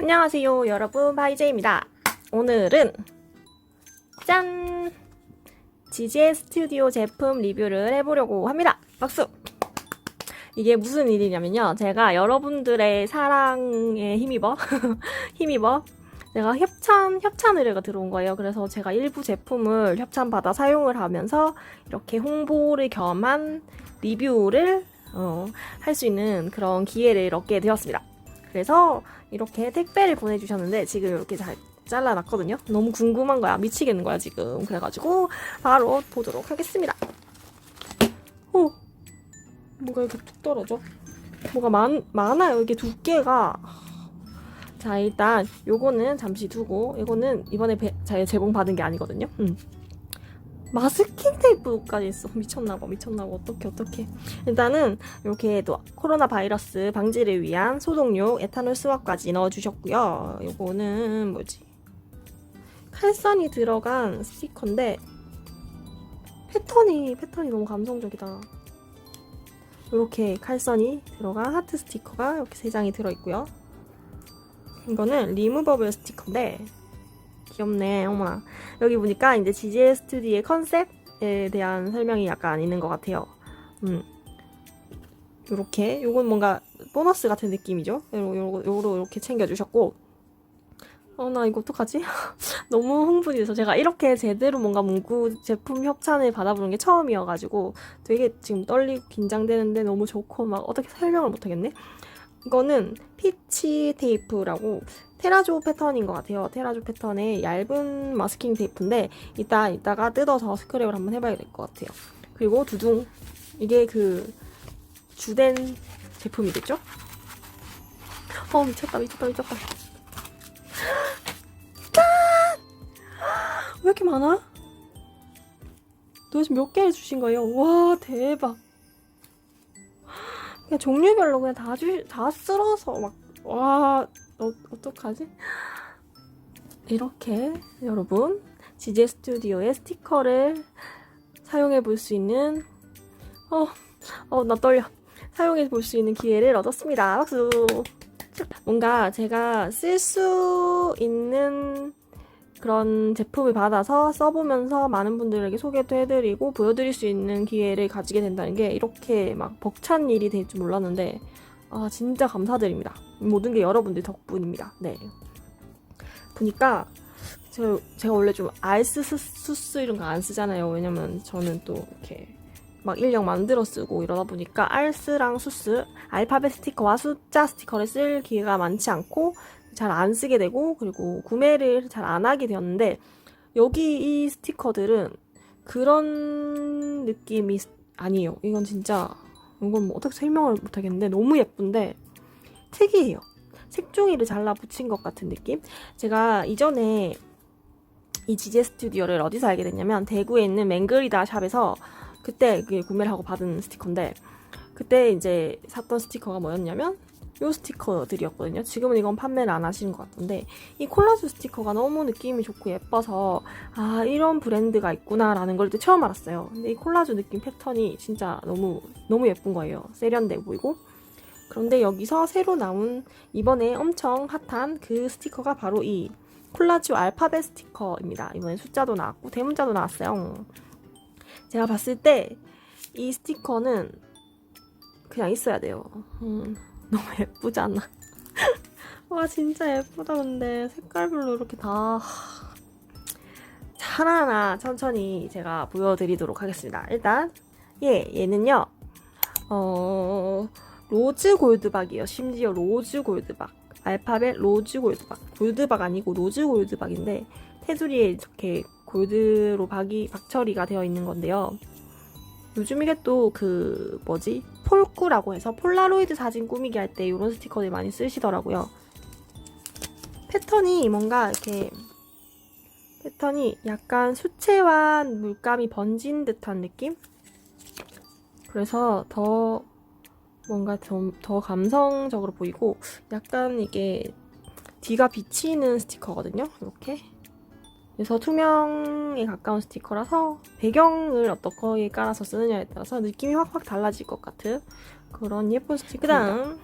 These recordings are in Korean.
안녕하세요 여러분. 바이제입니다. 오늘은 짠! GJ 스튜디오 제품 리뷰를 해보려고 합니다. 박수! 이게 무슨 일이냐면요. 제가 여러분들의 사랑에 힘입어 힘입어 제가 협찬 협찬 의뢰가 들어온 거예요. 그래서 제가 일부 제품을 협찬 받아 사용을 하면서 이렇게 홍보를 겸한 리뷰를 어, 할 수 있는 그런 기회를 얻게 되었습니다 그래서 이렇게 택배를 보내주셨는데 지금 이렇게 잘 잘라놨거든요. 너무 궁금한 거야. 미치겠는 거야 지금. 그래가지고 바로 보도록 하겠습니다. 오, 뭐가 이렇게 툭 떨어져? 뭐가 많, 많아요. 이게 두께가. 자 일단 요거는 잠시 두고 이거는 이번에 배, 자, 제공 받은 게 아니거든요. 음. 마스킹 테이프까지 있어. 미쳤나봐, 미쳤나봐. 어떡해, 어떡해. 일단은 이렇게 또 코로나 바이러스 방지를 위한 소독용 에탄올 수압까지 넣어주셨고요. 요거는 뭐지? 칼선이 들어간 스티커인데 패턴이 패턴이 너무 감성적이다. 이렇게 칼선이 들어간 하트 스티커가 이렇게 세 장이 들어있고요. 이거는 리무버블 스티커인데 귀엽네. 어머나. 여기 보니까 이제 GJ 스튜디오의 컨셉에 대한 설명이 약간 있는 것 같아요. 음. 요렇게. 요건 뭔가 보너스 같은 느낌이죠. 요러, 요로 이렇게 챙겨주셨고. 어, 나 이거 어떡하지? 너무 흥분이 돼서 제가 이렇게 제대로 뭔가 문구 제품 협찬을 받아보는 게 처음이어가지고 되게 지금 떨리고 긴장되는데 너무 좋고 막 어떻게 설명을 못하겠네? 이거는 피치 테이프라고 테라조 패턴인 것 같아요. 테라조 패턴의 얇은 마스킹 테이프인데 이따 이따가 뜯어서 스크랩을 한번 해봐야 될 것 같아요. 그리고 두둥 이게 그 주된 제품이겠죠? 어 미쳤다 미쳤다 미쳤다. 짠! 왜 이렇게 많아? 도대체 몇 개를 주신 거예요? 와 대박. 그냥 종류별로 그냥 다 주, 다 쓸어서 막, 와, 어, 어떡하지? 이렇게 여러분, 지제 스튜디오의 스티커를 사용해 볼 수 있는, 어, 어, 나 떨려. 사용해 볼 수 있는 기회를 얻었습니다. 박수! 뭔가 제가 쓸 수 있는 그런 제품을 받아서 써보면서 많은 분들에게 소개도 해드리고 보여드릴 수 있는 기회를 가지게 된다는 게 이렇게 막 벅찬 일이 될 줄 몰랐는데 아 진짜 감사드립니다. 모든 게 여러분들 덕분입니다. 네. 보니까 제가, 제가 원래 좀 알스 수스 이런 거 안 쓰잖아요. 왜냐면 저는 또 이렇게 막 인력 만들어 쓰고 이러다 보니까 알스랑 수스, 알파벳 스티커와 숫자 스티커를 쓸 기회가 많지 않고 잘 안 쓰게 되고 그리고 구매를 잘 안 하게 되었는데 여기 이 스티커들은 그런 느낌이 아니에요. 이건 진짜 이건 뭐 어떻게 설명을 못 하겠는데 너무 예쁜데 특이해요. 색종이를 잘라 붙인 것 같은 느낌? 제가 이전에 이 지제 스튜디오를 어디서 알게 됐냐면 대구에 있는 맹그리다 샵에서 그때 구매를 하고 받은 스티커인데 그때 이제 샀던 스티커가 뭐였냐면 요 스티커들이었거든요. 지금은 이건 판매를 안 하시는 것 같은데 이 콜라주 스티커가 너무 느낌이 좋고 예뻐서 아 이런 브랜드가 있구나라는 걸 처음 알았어요. 근데 이 콜라주 느낌 패턴이 진짜 너무 너무 예쁜 거예요. 세련돼 보이고 그런데 여기서 새로 나온 이번에 엄청 핫한 그 스티커가 바로 이 콜라주 알파벳 스티커입니다. 이번에 숫자도 나왔고 대문자도 나왔어요. 제가 봤을 때 이 스티커는 그냥 있어야 돼요. 음, 너무 예쁘지 않아? 와 진짜 예쁘다 근데 색깔별로 이렇게 다 자, 하나하나 천천히 제가 보여드리도록 하겠습니다. 일단 예 얘는요 어 로즈 골드박이에요. 심지어 로즈 골드박 알파벳 로즈 골드박 골드박 아니고 로즈 골드박인데 테두리에 이렇게 골드로 박이 박처리가 되어 있는 건데요. 요즘 이게 또 그 뭐지 폴꾸라고 해서 폴라로이드 사진 꾸미기 할 때 이런 스티커들 많이 쓰시더라고요. 패턴이 뭔가 이렇게 패턴이 약간 수채화한 물감이 번진 듯한 느낌? 그래서 더 뭔가 더, 더 감성적으로 보이고 약간 이게 뒤가 비치는 스티커거든요. 이렇게 그래서 투명에 가까운 스티커라서 배경을 어떻게 깔아서 쓰느냐에 따라서 느낌이 확확 달라질 것 같은 그런 예쁜 스티커. 그다음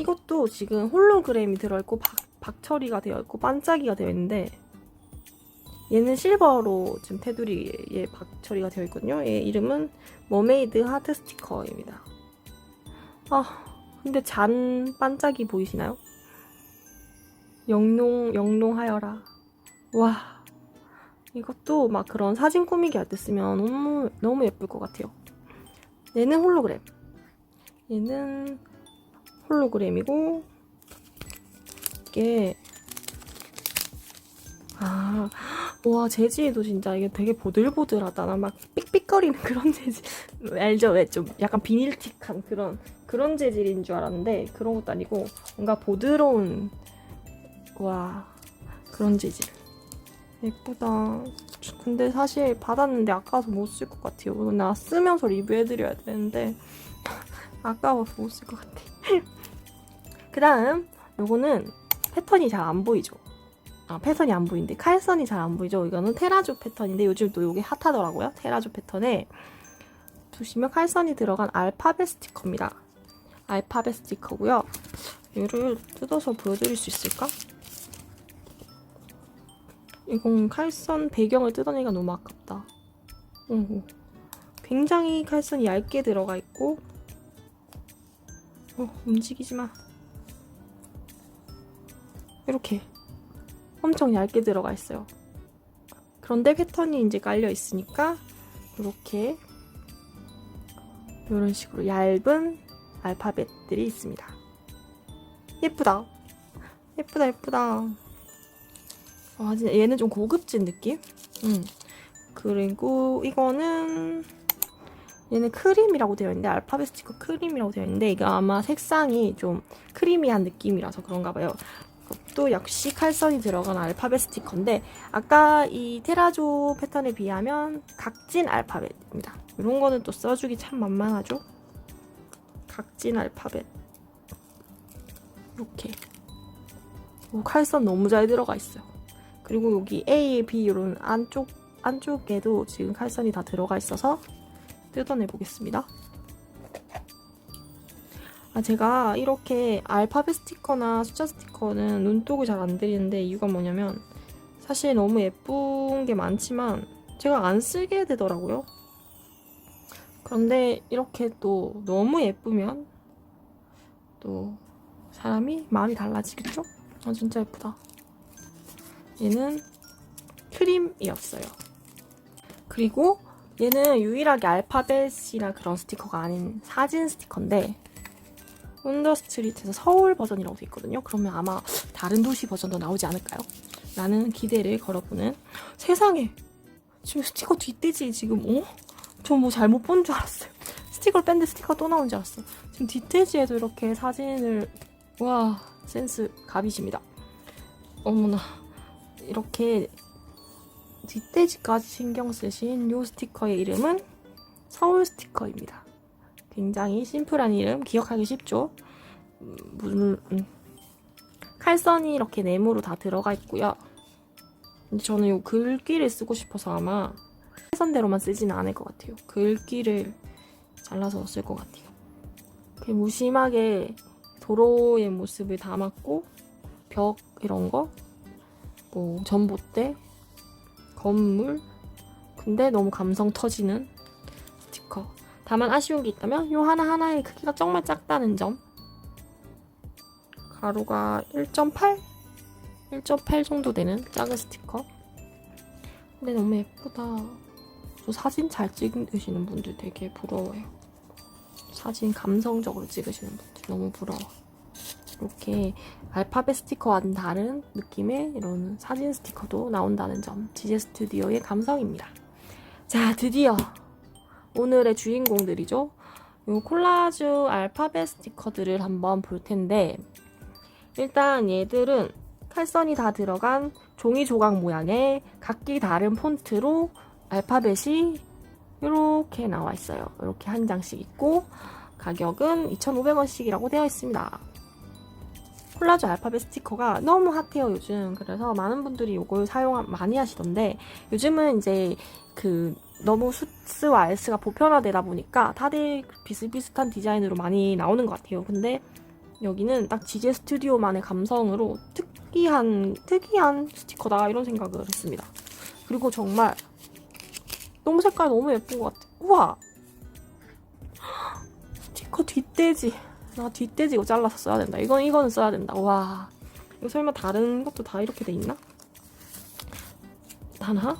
이것도 지금 홀로그램이 들어있고 박, 박처리가 되어 있고 반짝이가 되어 있는데 얘는 실버로 지금 테두리에 박처리가 되어 있거든요. 얘 이름은 머메이드 하트 스티커입니다. 아 근데 잔 반짝이 보이시나요? 영롱 영롱하여라. 와 이것도 막 그런 사진 꾸미기 할 때 쓰면 너무 너무 예쁠 것 같아요. 얘는 홀로그램. 얘는 홀로그램이고 이게 아, 와 재질도 진짜 이게 되게 보들보들하다. 나막 삑삑거리는 그런 재질 알죠? 왜 좀 약간 비닐틱한 그런 그런 재질인 줄 알았는데 그런 것도 아니고 뭔가 보드러운 와 그런 재질. 예쁘다. 근데 사실 받았는데 아까워서 못 쓸 것 같아요. 나 쓰면서 리뷰해드려야 되는데 아까워서 못 쓸 것 같아. 그 다음 요거는 패턴이 잘 안 보이죠? 아 패턴이 안 보이는데 칼선이 잘 안 보이죠? 이거는 테라조 패턴인데 요즘 또 요게 핫하더라고요. 테라조 패턴에 보시면 칼선이 들어간 알파벳 스티커입니다. 알파벳 스티커고요. 얘를 뜯어서 보여드릴 수 있을까? 이건 칼선 배경을 뜯어내기가 너무 아깝다. 오, 굉장히 칼선이 얇게 들어가 있고, 어, 움직이지 마. 이렇게 엄청 얇게 들어가 있어요. 그런데 패턴이 이제 깔려 있으니까 이렇게 이런 식으로 얇은 알파벳들이 있습니다. 예쁘다. 예쁘다, 예쁘다. 아, 진짜 얘는 좀 고급진 느낌? 음. 그리고 이거는 얘는 크림이라고 되어 있는데 알파벳 스티커 크림이라고 되어 있는데 이거 아마 색상이 좀 크리미한 느낌이라서 그런가 봐요. 이것도 역시 칼선이 들어간 알파벳 스티커인데 아까 이 테라조 패턴에 비하면 각진 알파벳입니다. 이런 거는 또 써주기 참 만만하죠? 각진 알파벳 이렇게 오, 칼선 너무 잘 들어가 있어요. 그리고 여기 A, B 이런 안쪽 안쪽에도 지금 칼선이 다 들어가 있어서 뜯어내 보겠습니다. 아 제가 이렇게 알파벳 스티커나 숫자 스티커는 눈독을 잘 안 들이는데 이유가 뭐냐면 사실 너무 예쁜 게 많지만 제가 안 쓰게 되더라고요. 그런데 이렇게 또 너무 예쁘면 또 사람이 마음이 달라지겠죠? 아 진짜 예쁘다. 얘는 크림이었어요. 그리고 얘는 유일하게 알파벳이나 그런 스티커가 아닌 사진 스티커인데 온더스트리트에서 서울 버전이라고 돼 있거든요. 그러면 아마 다른 도시 버전도 나오지 않을까요? 라는 기대를 걸어보는 세상에 지금 스티커 뒷돼지 지금 어? 저 뭐 잘못 본 줄 알았어요. 스티커를 뺀데 스티커 또 나온 줄 알았어. 지금 뒷돼지에도 이렇게 사진을 와 센스 갑이십니다. 어머나 이렇게 뒷돼지까지 신경 쓰신 이 스티커의 이름은 서울 스티커입니다. 굉장히 심플한 이름, 기억하기 쉽죠? 음, 물, 음. 칼선이 이렇게 네모로 다 들어가 있고요. 저는 이 글귀를 쓰고 싶어서 아마 칼선대로만 쓰지는 않을 것 같아요. 글귀를 잘라서 쓸 것 같아요. 무심하게 도로의 모습을 담았고 벽 이런 거, 뭐 전봇대, 건물. 근데 너무 감성 터지는 스티커. 다만 아쉬운 게 있다면 요 하나하나의 크기가 정말 작다는 점. 가로가 1.8? 1.8 정도 되는 작은 스티커. 근데 너무 예쁘다. 저 사진 잘 찍으시는 분들 되게 부러워요. 사진 감성적으로 찍으시는 분들 너무 부러워. 이렇게 알파벳 스티커와는 다른 느낌의 이런 사진 스티커도 나온다는 점. 지제 스튜디오의 감성입니다. 자, 드디어 오늘의 주인공들이죠. 요 콜라주 알파벳 스티커들을 한번 볼 텐데 일단 얘들은 칼선이 다 들어간 종이 조각 모양의 각기 다른 폰트로 알파벳이 이렇게 나와 있어요. 이렇게 한 장씩 있고 가격은 2,500원씩이라고 되어 있습니다. 콜라주 알파벳 스티커가 너무 핫해요 요즘 그래서 많은 분들이 이걸 사용 많이 하시던데 요즘은 이제 그 너무 수스와 알스가 보편화되다 보니까 다들 비슷비슷한 디자인으로 많이 나오는 것 같아요 근데 여기는 딱 지제 스튜디오만의 감성으로 특 특이한 특이한 스티커다 이런 생각을 했습니다. 그리고 정말 너무 색깔 너무 예쁜 것 같아. 우와 스티커 뒷돼지. 나 뒷돼지 이거 잘라서 써야 된다. 이건 이거는 써야 된다. 와 이거 설마 다른 것도 다 이렇게 돼 있나? 하나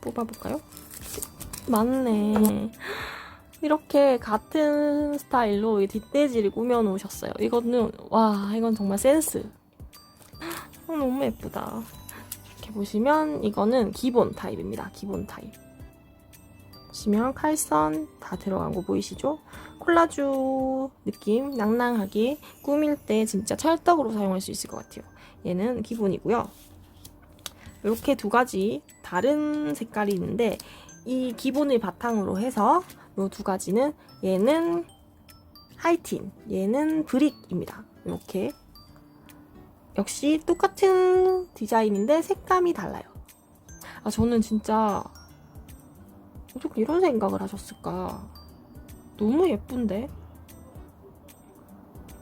뽑아볼까요? 맞네. 이렇게 같은 스타일로 이 뒷돼지를 꾸며 놓으셨어요. 이거는 와 이건 정말 센스. 어, 너무 예쁘다. 이렇게 보시면 이거는 기본 타입입니다. 기본 타입. 보시면 칼선 다 들어간 거 보이시죠? 콜라주 느낌 낭낭하게 꾸밀 때 진짜 찰떡으로 사용할 수 있을 것 같아요. 얘는 기본이고요. 이렇게 두 가지 다른 색깔이 있는데 이 기본을 바탕으로 해서 이 두 가지는 얘는 하이틴, 얘는 브릭입니다. 이렇게 역시 똑같은 디자인인데 색감이 달라요. 아 저는 진짜 어떻게 이런 생각을 하셨을까? 너무 예쁜데?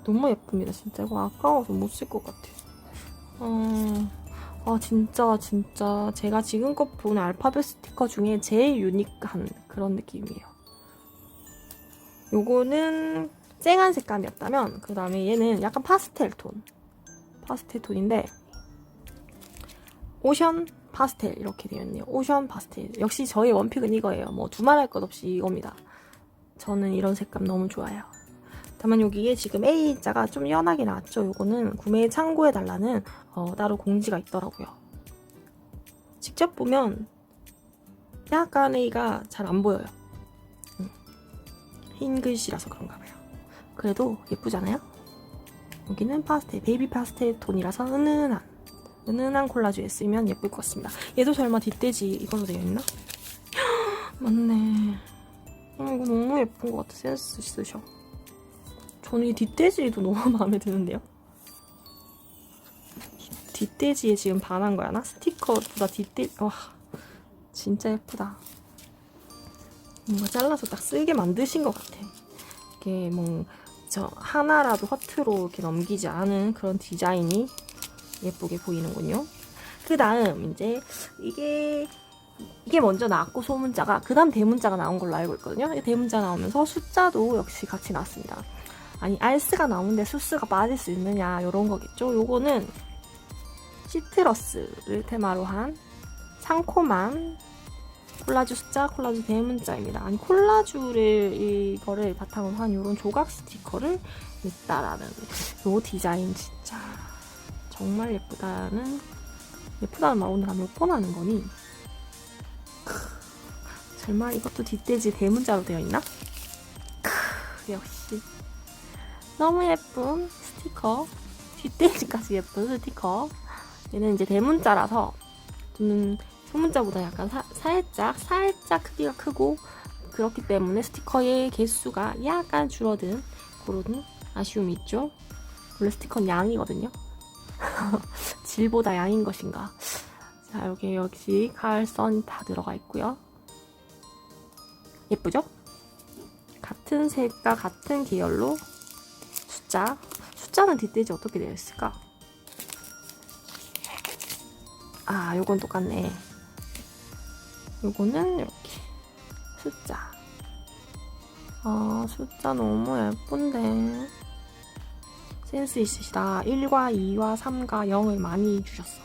너무 예쁩니다. 진짜 이거 아까워서 못 쓸 것 같아요. 어... 아 진짜 진짜 제가 지금껏 본 알파벳 스티커 중에 제일 유니크한 그런 느낌이에요. 요거는 쨍한 색감이었다면 그 다음에 얘는 약간 파스텔 톤 파스텔 톤인데 오션 파스텔 이렇게 되어 있네요. 오션 파스텔 역시 저의 원픽은 이거예요. 뭐 두말할 것 없이 이겁니다. 저는 이런 색감 너무 좋아요. 다만 여기에 지금 A자가 좀 연하게 나왔죠. 요거는 구매 참고해 달라는 어, 따로 공지가 있더라고요. 직접 보면 약간 A가 잘 안 보여요. 음. 흰 글씨라서 그런가 봐요. 그래도 예쁘잖아요? 여기는 파스텔, 베이비 파스텔 톤이라서 은은한, 은은한 콜라주에 쓰면 예쁠 것 같습니다. 얘도 설마 뒷돼지 이걸로 되어 있나? 맞네. 어, 이거 너무 예쁜 것 같아. 센스 있으셔. 저는 이 뒷돼지도 너무 마음에 드는데요. 뒷돼지에 지금 반한 거야 나? 스티커보다 뒷돼지 와 진짜 예쁘다. 뭔가 잘라서 딱 쓸게 만드신 것 같아. 이게 뭐 저 하나라도 허트로 이렇게 넘기지 않은 그런 디자인이 예쁘게 보이는군요. 그 다음 이제 이게 이게 먼저 나왔고 소문자가 그 다음 대문자가 나온 걸로 알고 있거든요. 이 대문자 나오면서 숫자도 역시 같이 나왔습니다. 아니 알스가 나오는데 수스가 빠질 수 있느냐 이런 거겠죠. 요거는 시트러스를 테마로 한 상콤한 콜라주 숫자, 콜라주 대문자입니다. 아니 콜라주를 이거를 바탕으로 한 이런 조각 스티커를 냈다라는 요 디자인 진짜 정말 예쁘다는 예쁘다는 말 오늘 몇번 하는 거니? 크, 설마 이것도 뒷돼지 대문자로 되어 있나? 크, 역시 너무 예쁜 스티커 뒷돼지까지 예쁜 스티커 얘는 이제 대문자라서 저는 소문자보다 약간 사- 살짝 살짝 크기가 크고 그렇기 때문에 스티커의 개수가 약간 줄어든 그런 아쉬움이 있죠. 원래 스티커는 양이거든요. 질보다 양인 것인가. 자 여기 역시 칼선 다 들어가 있고요. 예쁘죠? 같은 색과 같은 계열로 숫자 숫자는 뒷돼지 어떻게 되어 있을까? 아 요건 똑같네. 요거는 이렇게 숫자. 아, 숫자 너무 예쁜데. 센스 있으시다. 1과 2와 3과 0을 많이 주셨어.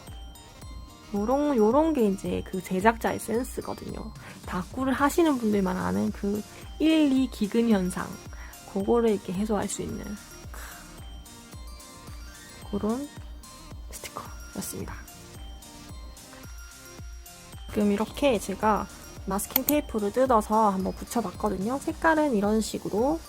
요런, 요런 게 이제 그 제작자의 센스거든요. 다꾸를 하시는 분들만 아는 그 1, 2 기근 현상. 그거를 이렇게 해소할 수 있는 그런 스티커였습니다. 지금 이렇게 제가 마스킹 테이프를 뜯어서 한번 붙여봤거든요. 색깔은 이런 식으로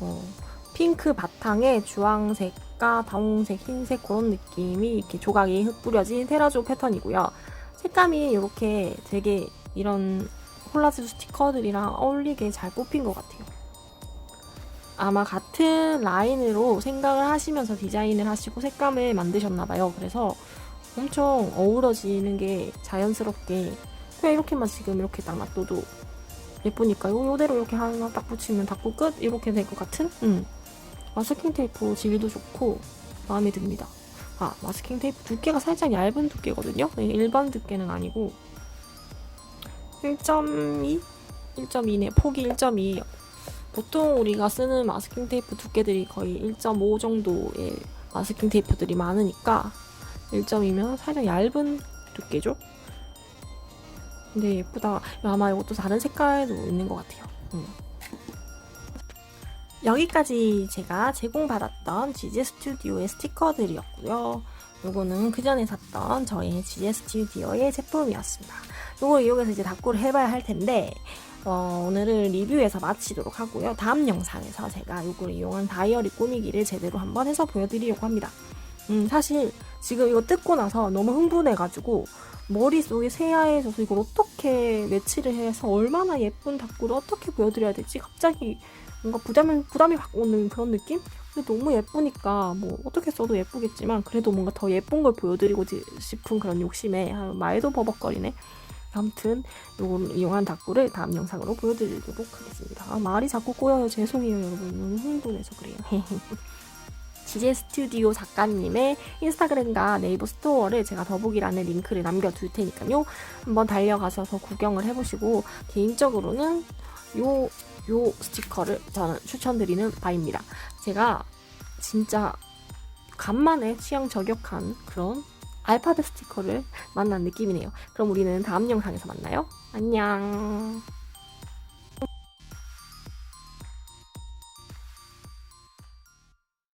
어, 핑크 바탕에 주황색 과 다홍색, 흰색 그런 느낌이 이렇게 조각이 흩뿌려진 테라조 패턴이고요. 색감이 이렇게 되게 이런 콜라주 스티커들이랑 어울리게 잘 뽑힌 것 같아요. 아마 같은 라인으로 생각을 하시면서 디자인을 하시고 색감을 만드셨나봐요. 그래서 엄청 어우러지는 게 자연스럽게 그냥 이렇게만 지금 이렇게 딱 놔둬도 예쁘니까 요, 요대로 이렇게 하나 딱 붙이면 닫고 끝 이렇게 될 것 같은 음. 마스킹 테이프 질도 좋고 마음에 듭니다 아 마스킹 테이프 두께가 살짝 얇은 두께거든요. 네, 일반 두께는 아니고 1.2? 1.2네 폭이 1.2예요. 보통 우리가 쓰는 마스킹 테이프 두께들이 거의 1.5 정도의 마스킹 테이프들이 많으니까 1.2면 살짝 얇은 두께죠. 근데 예쁘다. 아마 이것도 다른 색깔도 있는 것 같아요. 음. 여기까지 제가 제공받았던 지제 스튜디오의 스티커들이었고요. 요거는 그 전에 샀던 저희 지제 스튜디오의 제품이었습니다. 요걸 이용해서 이제 답구를 해봐야 할 텐데 어, 오늘은 리뷰에서 마치도록 하고요. 다음 영상에서 제가 요걸 이용한 다이어리 꾸미기를 제대로 한번 해서 보여드리려고 합니다. 음, 사실 지금 이거 뜯고 나서 너무 흥분해가지고 머릿속에 새하얘져서 이걸 어떻게 매치를 해서 얼마나 예쁜 답구를 어떻게 보여드려야 될지 갑자기 뭔가 부담이, 부담이 확 오는 그런 느낌? 근데 너무 예쁘니까 뭐 어떻게 써도 예쁘겠지만 그래도 뭔가 더 예쁜 걸 보여드리고 싶은 그런 욕심에 아, 말도 버벅거리네. 아무튼 요걸 이용한 닭구를 다음 영상으로 보여드리도록 하겠습니다. 아, 말이 자꾸 꼬여요. 죄송해요 여러분. 너무 흥분해서 그래요. 지제 스튜디오 작가님의 인스타그램과 네이버 스토어를 제가 더보기란에 링크를 남겨둘 테니까요. 한번 달려가셔서 구경을 해보시고 개인적으로는 요, 요 스티커를 저는 추천드리는 바입니다. 제가 진짜 간만에 취향 저격한 그런 알파벳 스티커를 만난 느낌이네요. 그럼 우리는 다음 영상에서 만나요. 안녕.